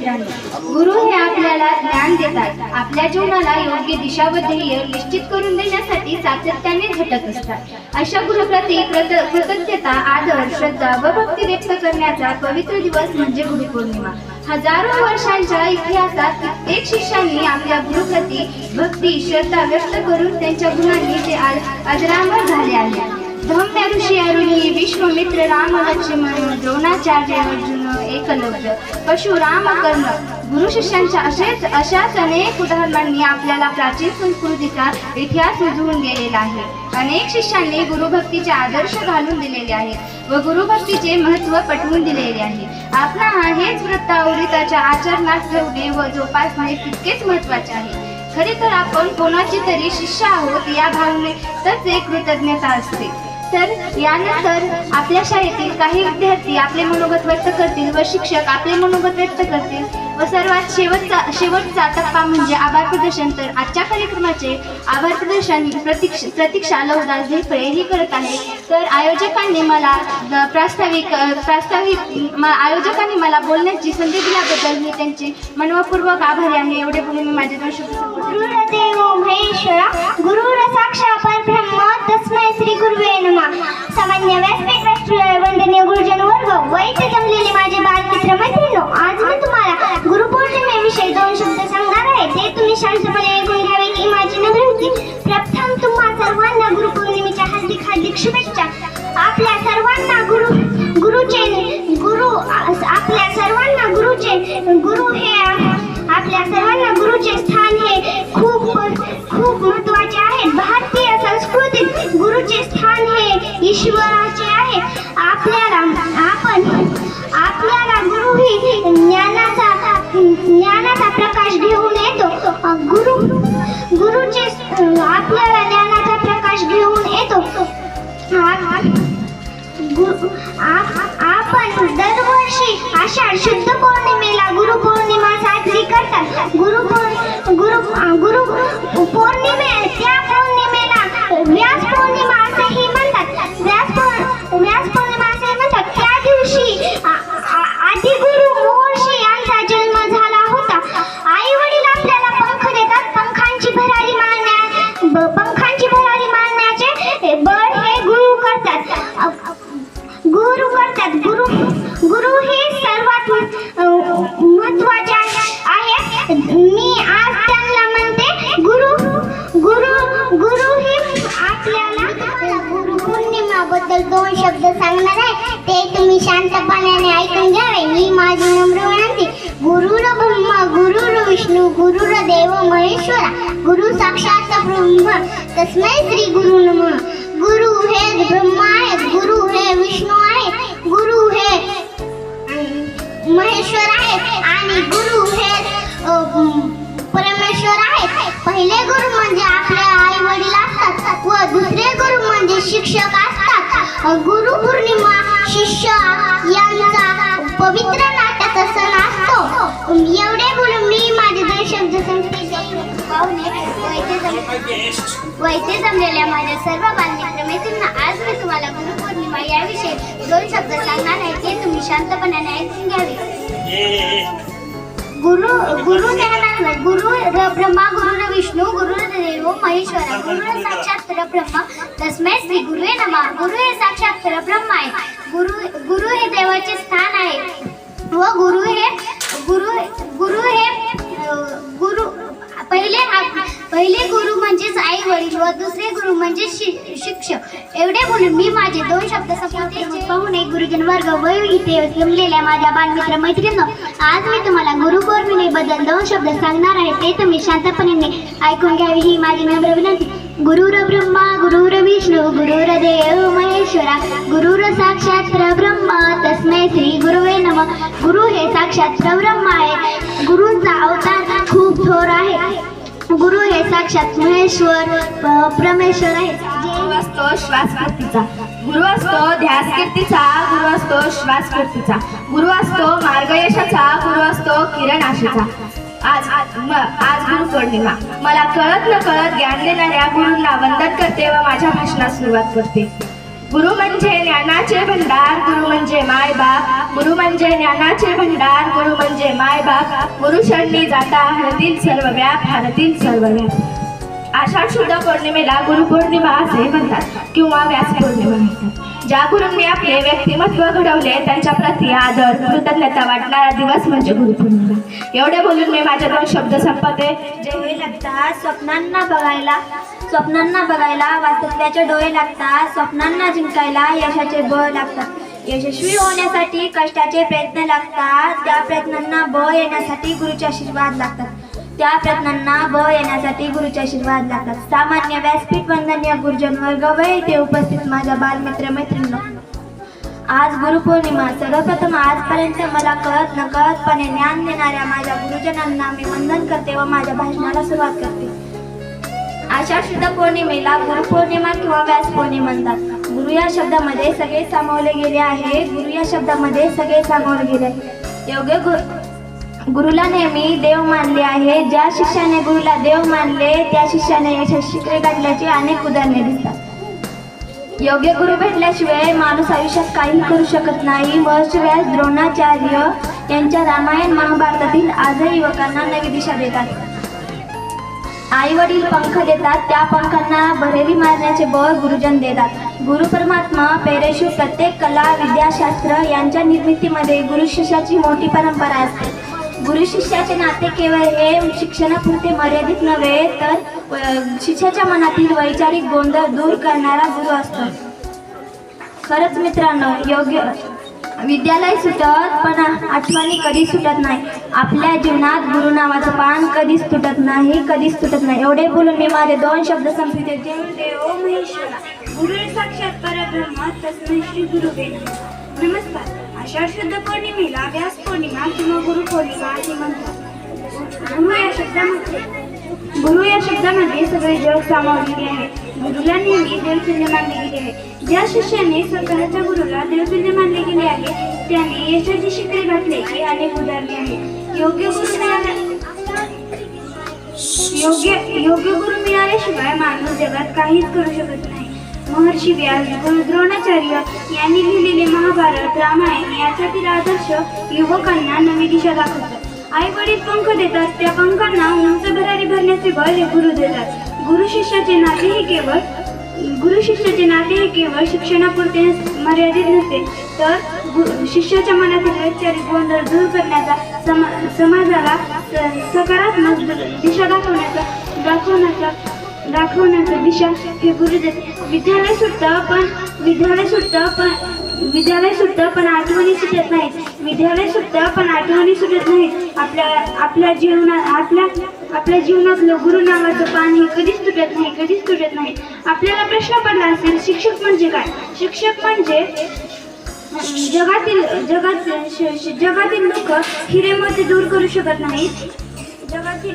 मित्रांनो गुरु हे आपल्याला ज्ञान देतात. आपल्या जीवनाला योग्य दिशाबद्दल निश्चित करून देण्यासाठी सातत्याने झटत असतात. अशा गुरुप्रती कृत कृतज्ञता आदर श्रद्धा व भक्ती व्यक्त करण्याचा पवित्र दिवस म्हणजे गुरुपौर्णिमा. हजारो वर्षांच्या इतिहासात कित्येक शिष्यांनी आपल्या गुरुप्रती भक्ती श्रद्धा व्यक्त करून त्यांच्या गुणांनी ते अजरामर झाले आहे. धम्य ऋषी अरुणी विश्वमित्र राम लक्ष्मण द्रोणाचार्य अर्जुन एकलव्य. परशुराम कर्ण गुरु शिष्यांच्या असेच अशाच अनेक उदाहरणांनी आपल्याला प्राचीन संस्कृतीचा इतिहास रुजवून गेलेला आहे. अनेक शिष्यांनी गुरुभक्तीचे आदर्श घालून दिलेले आहेत व गुरुभक्तीचे महत्त्व पटवून दिलेले आहे. आपला हेच वृत्त आवडीताच्या आचरणात ठेवणे व जोपासणे तितकेच महत्त्वाचे आहे. खरे तर आपण कोणाची तरी शिष्य आहोत या भावनेतच एक कृतज्ञता असते. तर यानंतर आपल्या शाळेतील काही विद्यार्थी आपले मनोगत व्यक्त करतील व शिक्षक आपले मनोगत व्यक्त करतील. व सर्वात शेवटचा शेवटचा टप्पा म्हणजे आभार प्रदर्शन. तर आजच्या कार्यक्रमाचे आभार प्रदर्शन प्रतीक्ष प्रतीक्षा लवदास झेपळे ही करत आहे. तर आयोजकांनी मला प्रास्ताविक प्रास्ताविक म- आयोजकांनी मला बोलण्याची संधी दिल्याबद्दल मी त्यांचे मनपूर्वक आभारी आहे. एवढे बोलून मी माझे दोन शब्द गुरु गुरुदेव महेश्वरा गुरुर परब्रह्म तस्मै श्री गुरुवे नमः. सामान्य व्यासपीठ वंदनीय गुरुजन वर्ग वैद्य जमलेले माझे बालमित्र मैत्रिणो आज मी तुम्हाला गुरुपौर्णिमेविषयी दोन शब्द सांगणार आहे. ते तुम्ही शांतपणे ऐकून घ्यावे ही माझी विनंती प्रथम तुम्हा सर्वांना गुरुपौर्णिमेच्या हार्दिक हार्दिक शुभेच्छा. आपल्या सर्वांना गुरु गुरुचे गुरु आपल्या सर्वांना गुरुचे गुरु हे गुरु गुरु गुरु पौर्णिमे त्या पौर्णिमेला व्यास पौर्णिमा असेही म्हणतात. व्यास व्यास पौर्णिमा असे म्हणतात. त्या दिवशी आदि गुरु आदिगुरु यांचा जन्म झाला होता. आई वडील आपल्याला पंख देतात. पंखांची भरारी मारण्या ब- पंखांची भरारी मारण्याचे बळ हे गुरु करतात. गुरु करतात. गुरु गुरु हे सर्वात महत्त्वाचे मी आज त्यांना म्हणते गुरु गुरु गुरु ही आपल्याला गुरु पौर्णिमाबद्दल दोन शब्द सांगणार आहे. ते तुम्ही शांतपणाने ऐकून घ्यावे. मी माझी नम्र विनंती गुरुर ब्रह्मा गुरुर विष्णू गुरुर देव महेश्वरा गुरु साक्षात ब्रह्म तस्मै श्री गुरु नम. गुरु हे ब्रह्मा आहेत गुरु हे विष्णू आहे गुरु पौर्णिमा शिष्य यांचा पवित्र नाट्याचा सण असतो. एवढे बोलून मी माझे दोन शब्द वैद्य जमलेल्या माझ्या सर्व बालमित्र मैत्रिणींना आज मी तुम्हाला गुरुपौर्णिमा याविषयी दोन शब्द सांगणार आहे. ते तुम्ही शांतपणाने ऐकून घ्यावे. गुरु गुरु ज्ञानात्मक गुरु ब्रह्मा गुरु विष्णू गुरु देव महेश्वर गुरु र साक्षात परब्रह्म तस्मै श्री गुरुवे नमा. गुरु हे साक्षात परब्रह्म आहे. गुरु गुरु हे देवाचे स्थान आहे. व गुरु हे गुरु गुरु हे गुरु पहिले आप- पहिले गुरु म्हणजेच आई वडील व दुसरे गुरु म्हणजे शि- शिक्षक. एवढे बोलून मी माझे दोन शब्द संपवते. पाहुणे गुरुजन वर्ग व इथे जमलेल्या माझ्या बालमित्र मैत्रिणी आज मी तुम्हाला गुरुपौर्णिमेबद्दल दोन शब्द सांगणार आहे. ते तुम्ही शांतपणे ऐकून घ्यावी ही माझी नम्र विनंती. गुरुर ब्रह्मा गुरुर विष्णू गुरुर देव महेश्वरा गुरुर साक्षात परब्रह्म तस्मै श्री गुरुवे नम. गुरु हे साक्षात परब्रह्म आहे. गुरुंचा अवतार खूप थोर आहे. गुरु हे साक्षात महेश्वर परमेश्वर आहे. असतो श्वास कीर्तीचा गुरु असतो ध्यास कीर्तीचा गुरु असतो श्वास कीर्तीचा गुरु असतो मार्ग यशाचा गुरु असतो किरण आशेचा आज आज गुरु पौर्णिमा. मला कळत न कळत ज्ञान देणाऱ्या गुरूंना वंदन करते व माझ्या भाषणास सुरुवात करते. गुरु म्हणजे ज्ञानाचे भंडार गुरु म्हणजे माय बाप. गुरु म्हणजे ज्ञानाचे भंडार गुरु म्हणजे माय बाप. गुरु शरणी जाता हरतील सर्व व्याप हरतील सर्व व्याप. आषाढ शुद्ध पौर्णिमेला गुरुपौर्णिमा असे म्हणतात किंवा व्यास पौर्णिमा म्हणतात. ज्या गुरूंनी आपले व्यक्तिमत्व घडवले त्यांच्या प्रती आदर कृतज्ञता वाटणारा दिवस म्हणजे गुरुपौर्णिमा एवढे बोलून मी माझ्या दोन शब्द संपते जय डोळे लागतात स्वप्नांना बघायला स्वप्नांना बघायला वास्तव्याचे डोळे लागतात स्वप्नांना जिंकायला यशाचे बळ लागतात. यशस्वी होण्यासाठी कष्टाचे प्रयत्न लागतात त्या प्रयत्नांना बळ येण्यासाठी गुरुचे आशीर्वाद लागतात. त्या प्रयत्नांना बळ येण्यासाठी गुरुचे आशीर्वाद लागतात. सामान्य व्यासपीठ वंदनीय गुरुजन वर्ग व उपस्थित माझ्या बालमित्र मैत्रिणी आज गुरुपौर्णिमा सर्वप्रथम आजपर्यंत मला कळत न कळतपणे ज्ञान देणाऱ्या माझ्या गुरुजनांना मी वंदन करते व माझ्या भाषणाला सुरुवात करते. आषाढ शुद्ध पौर्णिमेला गुरुपौर्णिमा किंवा व्यास पौर्णिमा म्हणतात. गुरु या शब्दामध्ये सगळे सामावले गेले आहे. गुरु या शब्दामध्ये सगळे सामावले गेले. आहे योग्य गुरु गुरुला नेहमी देव मानले आहे. ज्या शिष्याने गुरुला देव मानले त्या शिष्याने यशस्वी शिखरे गाठल्याची अनेक उदाहरणे दिसतात. योग्य गुरु भेटल्याशिवाय माणूस आयुष्यात काही करू शकत नाही. महर्षव्यास द्रोणाचार्य यांच्या रामायण महाभारतातील आजही युवकांना नवी दिशा देतात. आई वडील पंख देतात. त्या पंखांना भरेरी मारण्याचे बळ गुरुजन देतात. गुरु परमात्मा पेरेशू प्रत्येक कला विद्याशास्त्र यांच्या निर्मितीमध्ये गुरु शिष्याची मोठी परंपरा असते. गुरु शिष्याचे नाते केवळ हे शिक्षणापुरते मर्यादित नव्हे तर शिष्याच्या मनातील वैचारिक गोंधळ दूर करणारा गुरु असतो. खरंच मित्रांनो योग्य विद्यालय सुटत पण आठवणी कधीच सुटत नाही. आपल्या जीवनात गुरु नावाचं पान कधीच तुटत नाही कधीच तुटत नाही. एवढे बोलून मी माझे दोन शब्द संपविते. जय देव महेश्वरा. गुरु साक्षात परब्रह्म तस्मै श्री गुरुवे नमस्कार. आषाढ शुद्ध पौर्णिमेला व्यास पौर्णिमा किंवा गुरु पौर्णिमा असे म्हणतात. गुरु या शब्दामध्ये गुरु या शब्दामध्ये सगळे जग सामावलेले आहे. गुरुला नेहमी देवतुल्य मानले गेले आहे. ज्या शिष्याने स्वतःच्या गुरुला देवतुल्य मानले गेले आहे त्याने यशाची शिखरे घातल्याची अनेक उदाहरणे आहेत. योग्य गुरु योग्य योग्य गुरु मिळाल्याशिवाय माणूस जगात काहीच करू शकत नाही. महर्षी व्यास गुरु द्रोणाचार्य यांनी लिहिलेले महाभारत रामायण याच्यातील आदर्श युवकांना नवी दिशा दाखवतात. आई वडील पंख देतात त्या पंखांना उंच भरारी भरण्याचे बळ हे गुरु देतात. गुरु शिष्याचे नाते हे केवळ गुरु शिष्याचे नाते हे केवळ शिक्षणापुरते मर्यादित नसते तर गुरु शिष्याच्या मनातील वैचारिक गोंधळ दूर करण्याचा समा समाजाला सकारात्मक दिशा दाखवण्याचा दाखवण्याचा दाखवण्याचा दिशा हे गुरु देते. विद्यालय सुटतं पण विद्यालय सुटतं पण विद्यालय सुटतं पण आठवणी सुटत नाहीत. विद्यालय सुटतं पण आठवणी सुटत नाहीत. आपल्या आपल्या जीवनात आपल्या आपल्या जीवनातलं गुरु नावाचं पान हे कधीच तुटत नाही कधीच तुटत नाही. आपल्याला प्रश्न पडला असेल शिक्षक म्हणजे काय? शिक्षक म्हणजे जगातील जगात श- जगातील लोक हिरेमध्ये दूर करू शकत नाहीत. जगातील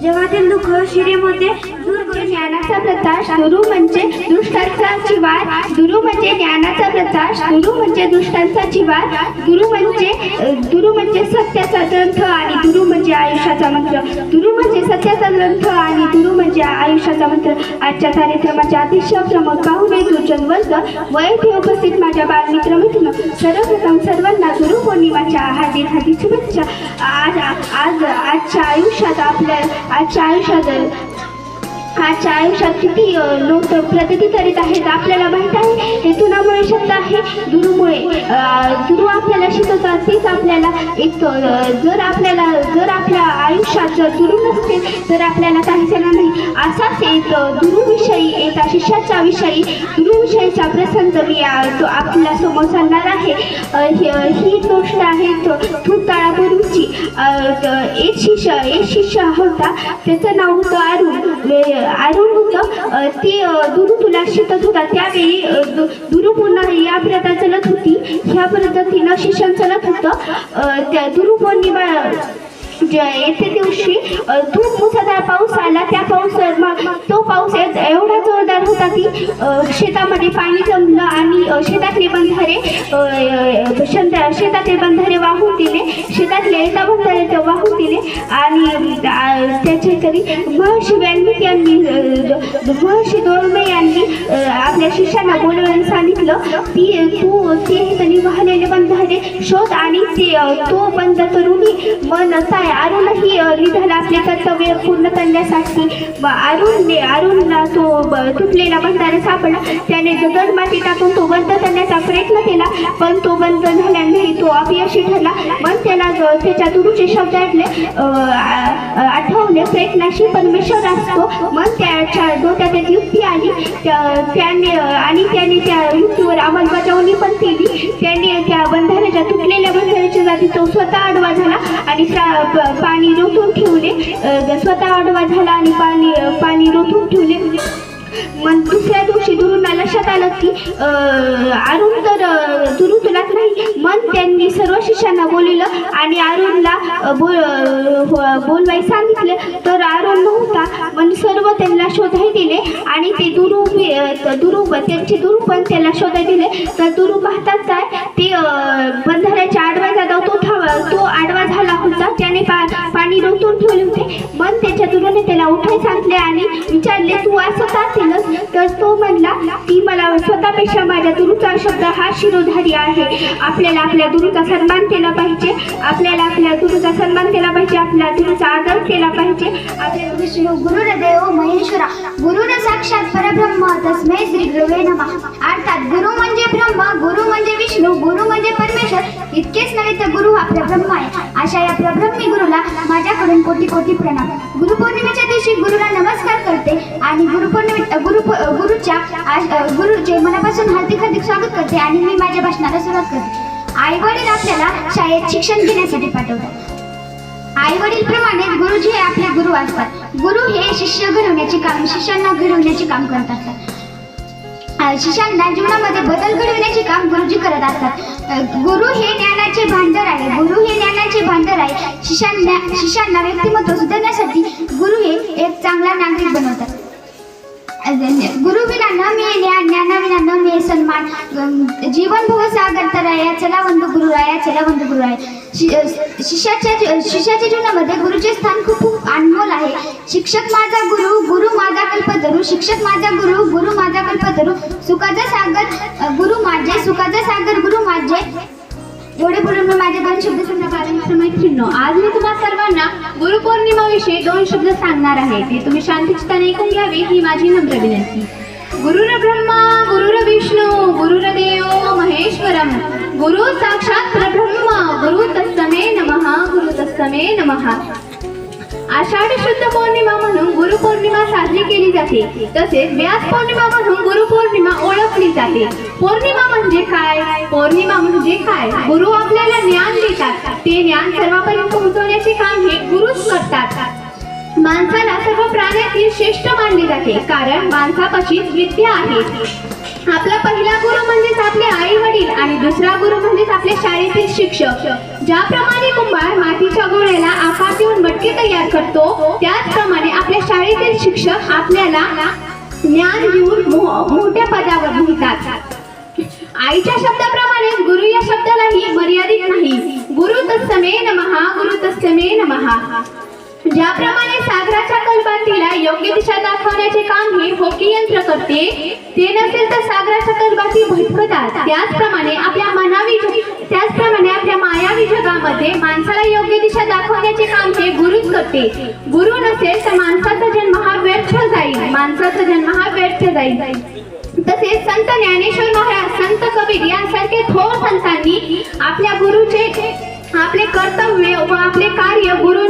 जगातील दुःख शिरेमध्ये ज्ञानाचा प्रकाश गुरु म्हणजे दुष्टांचा जिवार गुरु म्हणजे ज्ञानाचा प्रकाश गुरु म्हणजे दुष्टांचा जीवाद गुरु म्हणजे गुरु म्हणजे, म्हणजे, म्हणजे सत्याचा ग्रंथ आणि गुरु म्हणजे आयुष्याचा मंत्र. गुरु म्हणजे सत्याचा ग्रंथ आणि गुरु म्हणजे आयुष्याचा मंत्र. आजच्या कार्यक्रमाच्या अतिशय प्रमुख पाहुणे दुर्जन वर्ग वैद्य उपस्थित माझ्या बालमित्र मित्र सर्वप्रथम सर्वांना गुरु पौर्णिमाच्या हार्दिक हार्दिक शुभेच्छा. आज आज आजच्या आयुष्यात आपल्या आजच्या आयुष्यात आजच्या आयुष्यात किती लोक प्रगती करीत आहेत आपल्याला माहीत आहे. हे तुनामुळे शब्द आहे. गुरुमुळे गुरु आपल्याला शिकवतात तेच आपल्याला एक जर आपल्याला जर आपल्या आयुष्यात जर गुरु नसतील तर आपल्याला काहीच नाही. असाच एक गुरुविषयी एका शिष्याच्या विषयी गुरुविषयीचा प्रसंग मी तो आपल्यासमोर सांगणार आहे. ही- गोष्ट आहे थुताळा गुरुची एक शिष्य एक शिष्य होता. त्याचं नाव होतं अरुण. आढळून होतं ते अ, दुरू तुला शिकत होता. त्यावेळी दु- दुरू पुन्हा या प्रथा चलत होती. ह्या पद्धतीनं शिक्षण चलत होतं. त्या दुरू पौर्णिमा ज- दिवशी अ, खूप मुसळधार पाऊस आला. त्या पाऊस मग तो पाऊस एवढा जोरदार शेतामध्ये पाणी जमलं आणि शेतातले बंधारे शेतातले बंधारे वाहून दिले. शेतातले एका बंधारे वाहून दिले. आणि अ, त्याचे तरी महर्षी वाल्मिक यांनी महर्षी दोरमे यांनी आपल्या शिष्यांना बोलवून सांगितलं ती तू ते त्यांनी वाहलेले बंधारे शोध आणि ते तो बंद करूनही मन काय अरुणही अ, आपले कर्तव्य पूर्ण करण्यासाठी व अरुणने अरुणला तो तुटलेला बंधारा सापडला. त्याने दगड माती टाकून तो बंद करण्याचा प्रयत्न केला. पण तो बंद झाल्याने तो अपयशी ठरला. पण त्याला त्याच्या गुरुचे शब्द ऐकले आठवले प्रयत्नाशी. परमेश्वर असतो. मग त्याच्या डोक्यात युक्ती आली. त्याने आणि त्याने त्या युक्तीवर अंमलबजावणी पण केली. त्याने त्या बंधाऱ्याच्या तुटलेल्या बंधाऱ्याच्या जागी तो स्वतः आडवा झाला आणि त्या पाणी रोखून ठेवले. स्वतः आडवा झाला आणि पाणी पाणी रोखून ठेवले. मग दुसऱ्या दिवशी दुरुंना लक्षात आलं की अरुण तर दुरु तुलाच नाही मग त्यांनी सर्व शिष्यांना बोलवलं आणि अरुणला बोल हो, बोलवायला बोलवाय सांगितलं. तर अरुण नव्हता मग सर्व त्यांना शोधाय दिले आणि ते दुरू अ, दुरू त्यांचे दुरू पण त्याला शोधाय दिले. तर दुरू पाहताच काय ते बंधाऱ्याच्या आडवा जागा तो थांब तो आडवा झाला. त्याने पा पाणी रोखून ठेवले होते. मग त्याच्या दुरूने त्याला उठाय सांगितले आणि विचारले तू असं का केलंस तर तो म्हणला की मला स्वतःपेक्षा माझ्या गुरुचा शब्द हा शिरोधारी आहे. आपल्याला आपल्या गुरुचा सन्मान केला पाहिजे. आपल्याला आपल्या गुरुचा सन्मान केला पाहिजे. आपल्या दुरूचा आदर केला पाहिजे. आपल्या विष्णू गुरुदेव महेश्वरा गुरुर साक्षात परब्रह्म तस्मै श्री गुरुवे नमः. अर्थात गुरु म्हणजे ब्रह्म गुरु म्हणजे विष्णू गुरु म्हणजे परमेश्वर. इतकेच नव्हे तर गुरु आपल्या ब्रह्म आहे. अशा या प्रब्रह्मी गुरुला माझ्याकडून कोटी कोटी प्रणाम. गुरुपौर्णिमेच्या दिवशी गुरुला नमस्कार करते आणि गुरुपौर्णिमे गुरु गुरुच्या आज- गुरुचे मनापासून हार्दिक हार्दिक स्वागत करते आणि मी माझ्या भाषणाला सुरुवात करते. आई वडील आपल्याला शाळेत शिक्षण घेण्यासाठी पाठवतात. आई वडील प्रमाणे गुरुजी हे आपले गुरु असतात. गुरु हे शिष्य घडवण्याचे काम शिष्यांना घडवण्याचे काम करत असतात. शिष्यांना जीवनामध्ये बदल घडवण्याचे काम गुरुजी करत असतात. गुरु हे ज्ञानाचे भांडार आहे. शिष्यांना शिष्यांना व्यक्तिमत्व सुधारण्यासाठी गुरु हे एक चांगला नागरिक बनवतात. गुरुविना गुरु विना न मिळणे ज्ञानाविना न मिळे सन्मान. जीवन भव सागर तराया चला बंधू गुरु राया चला बंधू गुरु राया. शि- शिष्याच्या शिष्याच्या जीवनामध्ये गुरुचे स्थान खूप खूप अनमोल आहे. शिक्षक माझा गुरु गुरु माझा कल्पतरू शिक्षक माझा गुरु गुरु माझा कल्पतरू सुखाचा सागर गुरु माझे सुखाचा सागर गुरु माझे. एवढे बोलून मी माझे दोन शब्द सांगणार मैत्रिणींनो. आज मी तुम्हा सर्वांना गुरुपौर्णिमाविषयी दोन शब्द सांगणार आहे. ते तुम्ही शांतचित्ताने ऐकून घ्यावे ही माझी नम्र विनंती. गुरुर ब्रह्मा गुरुर विष्णू गुरुर देव महेश्वरम. गुरु साक्षात परब्रह्म गुरु तत्समे नमः गुरु तत्समे नमः. आषाढ शुद्ध पौर्णिमा म्हणून गुरुपौर्णिमा साजरी केली जाते. तसेच व्यास पौर्णिमा म्हणून गुरुपौर्णिमा ओळखली जाते. पौर्णिमा म्हणजे काय? पौर्णिमा म्हणजे काय? गुरु आपल्याला ज्ञान देतात. ते ज्ञान सर्वांपर्यंत पोहोचवण्याचे काम हे गुरुच करतात. माणसाला सर्व प्राण्यातील श्रेष्ठ मानले जाते. कारण माणसापाशीच विद्या आहे. आपला पहिला गुरु म्हणजेच आपले आई वडील आणि दुसरा गुरु म्हणजेच आपले शाळेतील शिक्षक. ज्याप्रमाणे कुंभार मातीच्या गोळ्याला आकार देऊन मटके तयार करतो त्याचप्रमाणे आपल्या शाळेतील शिक्षक आपल्याला ज्ञान देऊन मोठ्या पदावर लिहितात. आईच्या शब्दाप्रमाणे गुरु या शब्दालाही मर्यादित नाही. गुरु तत्समे नमहा गुरु तत्समे नमहा ज्याप्रमाणे सागराच्या कलबातीला योग्य दिशा दाखवण्याचे काम हे होकी यंत्र करते ते नसेल तर सागराच्या कलबाती भटकतात त्याचप्रमाणे आपल्या मनावी त्याचप्रमाणे आपल्या मायावी जगामध्ये माणसाला योग्य दिशा दाखवण्याचे काम हे गुरुच करते. गुरु नसेल तर माणसाचा जन्म हा व्यर्थ जाईल. माणसाचा जन्म हा व्यर्थ जाईल. तसेच संत ज्ञानेश्वर महाराज संत कबीर यांसारखे थोर संतांनी आपल्या गुरुचे आपले कर्तव्य व आपले कार्य गुरु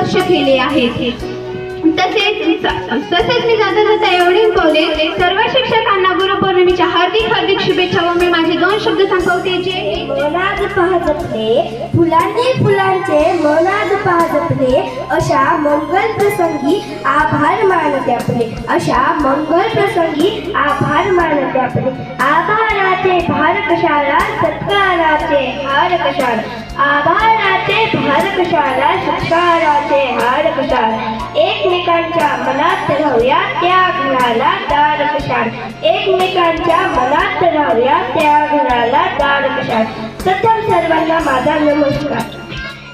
चरणात स्पर्श केले आहेत. तसेच तसेच मी जाता जाता एवढे बोले सर्व शिक्षकांना गुरुपौर्णिमेच्या हार्दिक हार्दिक शुभेच्छा व मी माझे दोन शब्द संपवते जे मनात पाहतले फुलांनी फुलांचे मनात पाहतले अशा मंगल प्रसंगी आभार मानते आपले अशा मंगल प्रसंगी आभार मानते आपले. आभाराचे भार कशाला सत्काराचे हार कशाला आभाराचे भार कशाला सत्काराचे हार कशाला एकमेकांच्या मनात राहूया त्या घराला दार कशाला एकमेकांच्या मनात राहूया त्या घराला दार कशाला प्रथम सर्वांना माझा नमस्कार.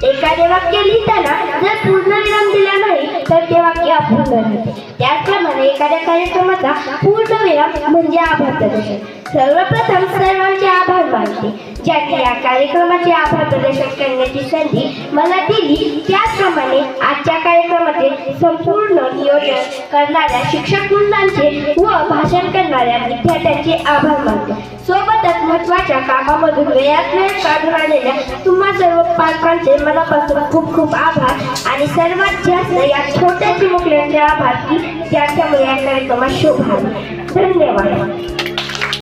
एखादे वाक्य लिहिताना जर पूर्ण विराम दिला नाही तर ते वाक्य अपूर्ण राहते. त्याचप्रमाणे एखाद्या कार्यक्रमाचा पूर्ण विराम म्हणजे आभार प्रदर्शन. सर्वप्रथम सर्वांचे आभार मानते ज्यांनी या कार्यक्रमाचे आभार प्रदर्शन करण्याची संधी मला दिली त्याचप्रमाणे आजच्या कार्यक्रमाचे संपूर्ण नियोजन करणाऱ्या शिक्षक वृंदांचे व भाषण करणाऱ्या विद्यार्थ्यांचे आभार मानतो. सोबतच महत्त्वाच्या कामामधून वेळात वेळ काढून आलेल्या तुम्हा सर्व पालकांचे मनापासून खूप खूप आभार आणि सर्वात जास्त या छोट्या चिमुकल्यांचे आभार की ज्यांच्यामुळे या कार्यक्रमात शोभा धन्यवाद.